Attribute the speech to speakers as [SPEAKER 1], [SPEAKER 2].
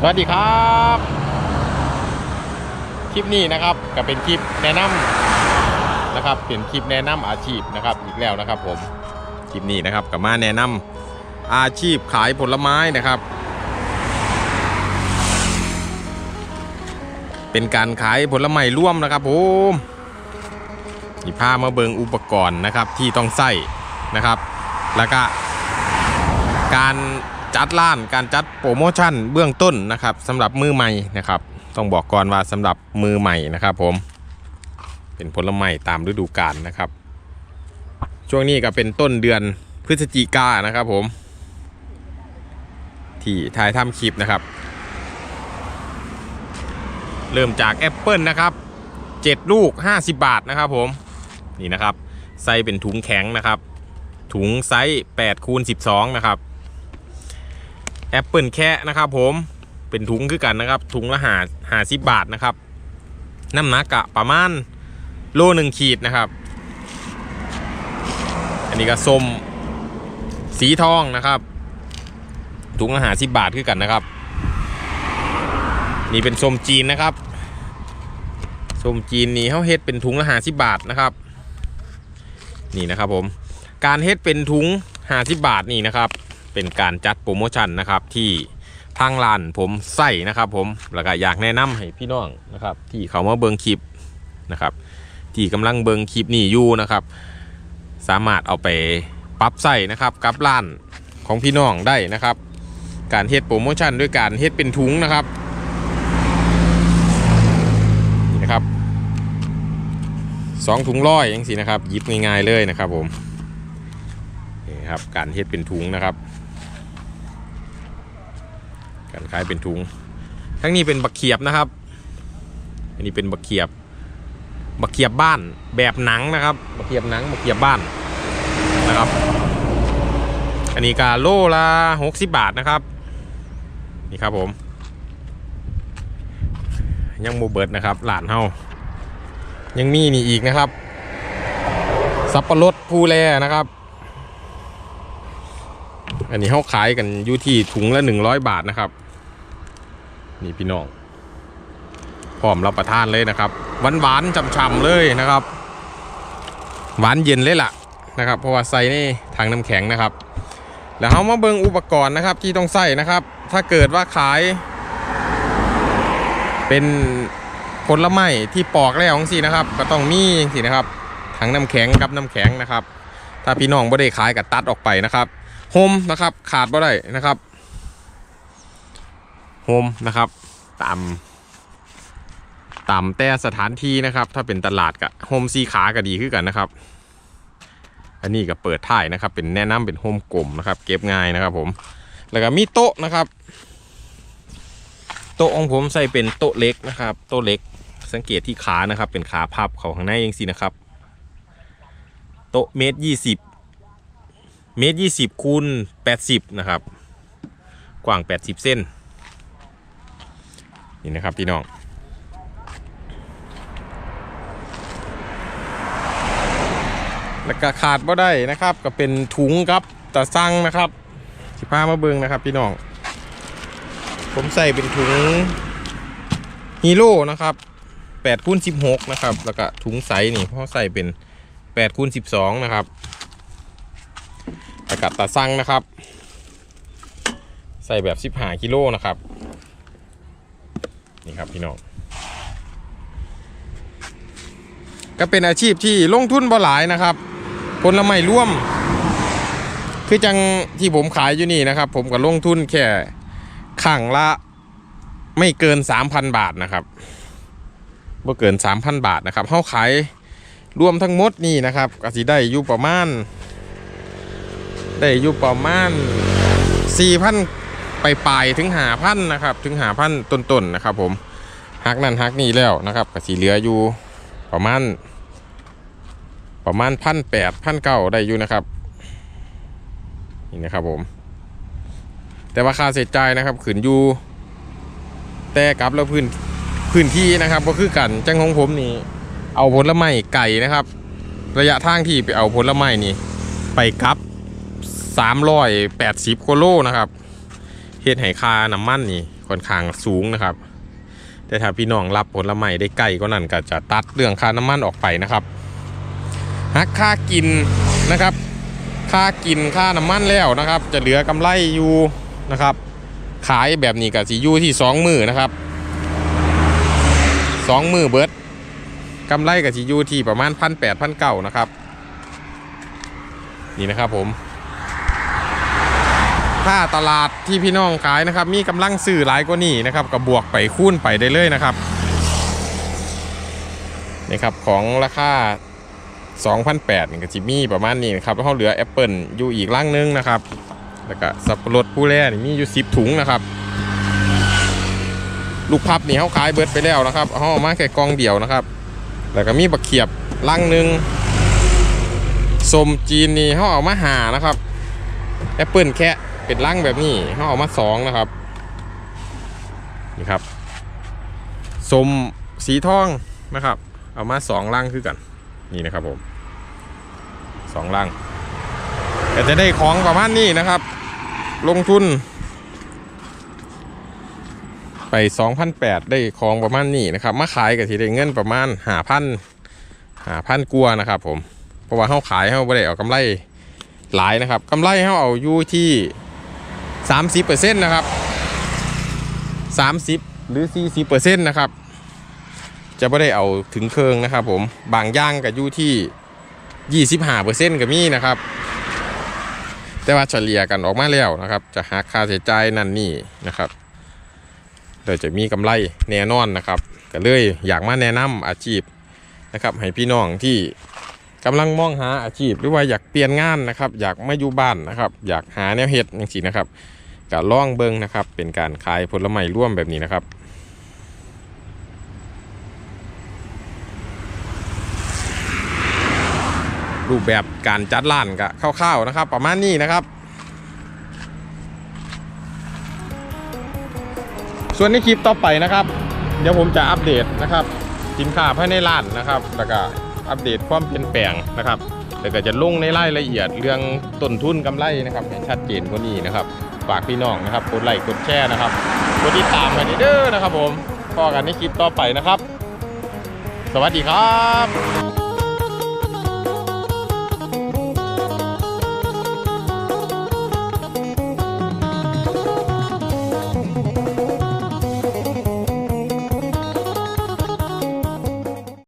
[SPEAKER 1] สวัสดีครับ คลิปนี้นะครับก็เป็นคลิปแนะนำนะครับเป็นคลิปแนะนำอาชีพนะครับอีกแล้วนะครับผมคลิปนี้นะครับก็มาแนะนำอาชีพขายผลไม้นะครับ เป็นการขายผลไม้ร่วมนะครับผมนี่พามาเบิงอุปกรณ์นะครับที่ต้องใส่นะครับ แล้วก็ การจัดร้านการจัดโปรโมชั่นเบื้องต้นนะครับสำหรับมือใหม่นะครับ ต้องบอกก่อนว่าสำหรับมือใหม่นะครับ ผมเป็นผลไม้ตามฤดูกาลนะครับ ช่วงนี้ก็เป็นต้นเดือนพฤศจิกานะครับ ผม ที่ถ่ายทำคลิปนะครับ เริ่มจากแอปเปิลนะครับ7ลูก 50 บาทนะครับ ผมนี่นะครับไซส์เป็นถุงแข็งนะครับ ถุงไซส์8คูณ12 นะครับ แอปเปิลแค่นะครับผมเป็นถุงคือกันนะครับ ถุงละหาหาสิบบาทนะครับ น้ำหนักกะประมาณโลหนึ่งขีดนะครับ อันนี้ก็ส้มสีทองนะครับ ถุงละหาสิบบาทคือกันนะครับ นี่เป็นส้มจีนนะครับส้มจีนนี่เขาเฮ็ดเป็นถุงละหาสิบบาทนะครับ นี่นะครับผม การเฮ็ดเป็นถุงหาสิบบาทนี่นะครับ เป็นการจัดโปรโมชั่นนะครับที่ทางร้านผมใส่นะครับผมแล้วก็อยากแนะนำให้พี่น้องนะครับ ที่เขามาเบิงคลิปนะครับ ที่กำลังเบิงคลิปนี่อยู่นะครับ สามารถเอาไปปรับใส่นะครับกับร้านของพี่น้องได้นะครับ การเฮ็ดโปรโมชั่นด้วยการเฮ็ดเป็นถุงนะครับนี่นะครับสองถุงร้อยยังสินะครับยิบง่ายๆเลยนะครับผมนี่ครับการเฮ็ดเป็นถุงนะครับ การขายเป็นถุง ทั้งนี้เป็นบักเขียบนะครับ อันนี้เป็นบักเขียบ บักเขียบบ้านแบบหนังนะครับ บักเขียบหนังบักเขียบบ้านนะครับ อันนี้กาโลละ60บบาทนะครับ นี่ครับผม ยังโมเบิร์ดนะครับหลานเฮายังมีนี่อีกนะครับ สับปะรดภูแลนะครับ อันนี้เขาขายกันอยู่ที่ถุงละ100บาทนะครับ นี่พี่น้องพร้อมรับประทานเลยนะครับหวานหวานๆฉ่ำๆเลยนะครับ หวานเย็นเลยล่ะนะครับ เพราะว่าใส่ในถังน้ำแข็งนะครับ แล้วเขามาเบิ่งอุปกรณ์นะครับที่ต้องใส่นะครับ ถ้าเกิดว่าขาย เป็นผลไม้ที่ปอกแล้วของสินะครับ ก็ต้องมีสินะครับถังน้ำแข็งกับน้ำแข็งนะครับ ถ้าพี่น้องไม่ได้ขายก็ตัดออกไปนะครับโฮมนะครับขาดบ่ได้นะครับ โฮมนะครับตามตามแต่สถานที่นะครับ ถ้าเป็นตลาดกับโฮมซีขาก็ดีขึ้นกันนะครับ อันนี้ก็เปิดท้ายนะครับ เป็นแนะนำเป็นโฮมกลมนะครับ เก็บง่ายนะครับ ผม แล้วก็มีโต๊ะนะครับ โต๊ะของผมใส่เป็นโต๊ะเล็กนะครับ โต๊ะเล็ก สังเกตที่ขานะครับ เป็นขาพับเขาข้างในเองสินะครับ โต๊ะเมตรยี่สิบเมตรยี่สิบคูณแปดสิบนะครับ กว้างแปดสิบเส้น นี่นะครับพี่น้องแล้วก็ขาดบ่ได้นะครับ ก็เป็นถุงครับตะสั่งนะครับสิพามาเบิงนะครับ พี่น้อง ผมใส่เป็นถุงฮีโร่นะครับ8คูณ16นะครับ แล้วก็ถุงใสนี่เพราะใส่เป็น8คูณ12นะครับอากาศตาสั่งนะครับ ใส่แบบ15กิโลนะครับ นี่ครับพี่น้องก็เป็นอาชีพที่ลงทุนบ่หลายนะครับผลไม้ร่วม คือจังที่ผมขายอยู่นี่นะครับ ผมก็ลงทุนแค่ขังละไม่เกิน 3,000 บาทนะครับบ่เกิน 3,000 บาทนะครับเขาขายรวมทั้งหมดนี่นะครับก็สิได้อยู่ประมาณ ได้อยู่ประมาณ4,000 ไปปลายถึง5,000นะครับ ถึง5,000ต้นๆนะครับ ผมหักนั่นหักนี่แล้วนะครับก็สิเหลืออยู่ประมาณประมาณพันแปดพันเก้าได้อยู่นะครับนี่นะครับผม แต่ว่าค่าเสียใจนะครับขืนอยู่แต่กับแล้วพื้นพื้นที่นะครับ ก็คือกันจังของผมนี่ เอาผลไม้ไก่นะครับ ระยะทางที่ไปเอาผลไม้นี่ ไปกับ380กิโลนะครับ เฮ็ดให้ค่าน้ำมันนี่ค่อนข้างสูงนะครับ แต่ถ้าพี่น้องรับผลไม้ได้ใกล้ก็นั่นก็จะตัดเรื่องค่าน้ำมันออกไปนะครับหักค่ากินนะครับ ค่ากินค่าน้ำมันแล้วนะครับ จะเหลือกำไรอยู่นะครับ ขายแบบนี้ก็สิอยู่ที่สองมือนะครับสองมือเบิร์ดกำไรก็สิอยู่ที่ประมาณพันแปดพันเก้านะครับ นี่นะครับผม ถ้าตลาดที่พี่น้องขายนะครับ มีกำลังซื้อหลายกว่านี้นะครับก็บวกไปคูณไปได้เลยนะครับนี่ครับของราคา2,008นี่ก็จิมีประมาณนี้นะครับแล้วเขาเหลือแอปเปิลอยู่อีกล่างนึงนะครับ แล้วก็สับปะรดผู้แร่นี่มีอยู่10ถุงนะครับ ลูกพับนี่เขาขายเบิดไปแล้วนะครับเขาเอามาแค่กองเดียวนะครับ แล้วก็มีบักเขียบล่างนึงสมจีนนี่เขาเอามาหานะครับแอปเปิลแค่ เป็นล่างแบบนี้เขาเอามาสองนะครับนี่ครับสมสีทองนะครับ เอามาสองล่างคือกันนี่นะครับผมสองลังแต่จะได้ของประมาณนี้นะครับ ลงทุน ไป2,008ได้ของประมาณนี้นะครับ มาขายกับที่ได้เงินประมาณหาพันหาพันกัวนะครับผมเพราะว่าเขาขายเขาไม่ได้เอากำไรหลายนะครับกำไรเขาเอาอยู่ที่ 30%นะครับ 30 หรือ 40%นะครับ จะไม่ได้เอาถึงเครื่องนะครับผม บางย่างก็อยู่ที่ 25%ก็มีนะครับ แต่ว่าเฉลี่ยกันออกมาแล้วนะครับ จะหักค่าใช้จ่ายนั่นนี่นะครับโดยจะมีกำไรแน่นอนนะครับก็เลยอยากมาแนะนำอาชีพนะครับ ให้พี่น้องที่กำลังมองหาอาชีพหรือว่าอยากเปลี่ยนงานนะครับ อยากมาอยู่บ้านนะครับ อยากหาแนวเฮ็ดอย่างสินะครับ ก็ล่องเบิงนะครับ เป็นการขายผลไม้ร่วมแบบนี้นะครับรูปแบบการจัดร้านก็คร่าวๆนะครับ ประมาณนี้นะครับ ส่วนในคลิปต่อไปนะครับ เดี๋ยวผมจะอัปเดตนะครับสินค้าภายในร้านนะครับ แล้วก็อัปเดตความเปลี่ยนแปลงนะครับแล้วก็จะลงในรายละเอียดเรื่องต้นทุนกำไรนะครับให้ชัดเจนกว่านี้นะครับ ฝากพี่น้องนะครับกดไลค์กดแชร์นะครับกดติดตามกันเด้อนะครับผมพอกันในคลิปต่อไปนะครับ สวัสดีครับ